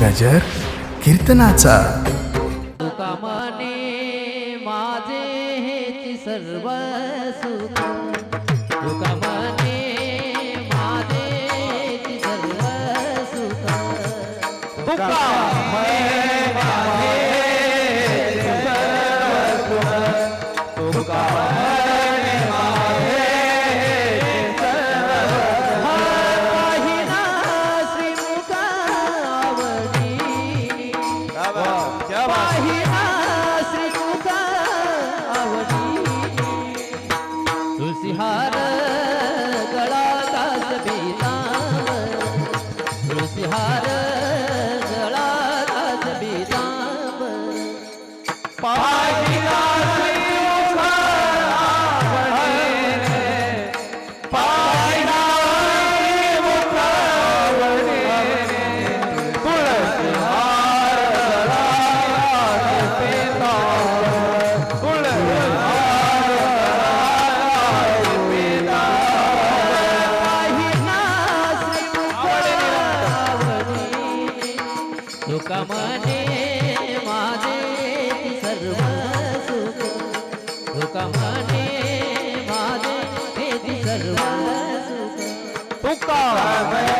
गजर कीर्तनाचा. माझे सर्व सुख કમને વાદે વેદી સર્વ સુખ તુકા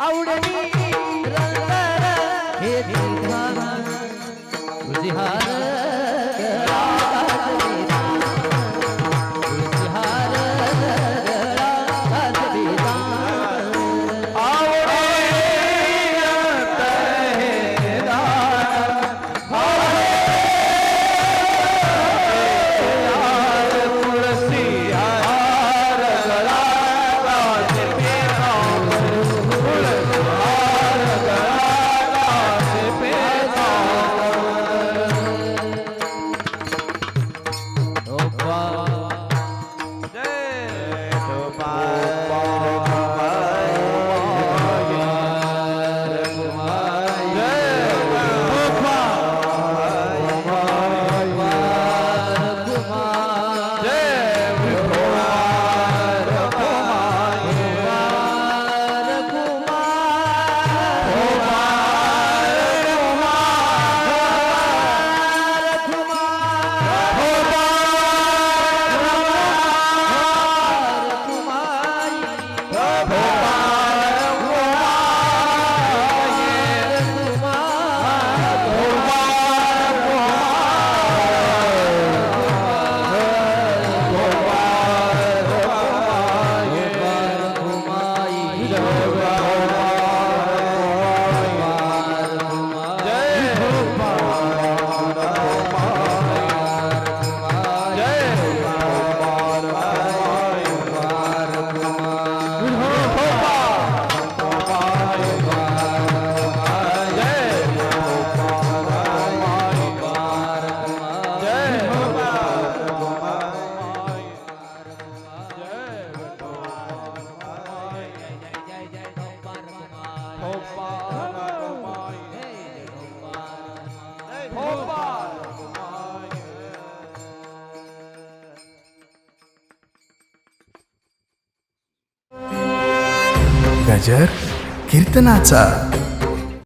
आवडली गजर कीर्तनाचा.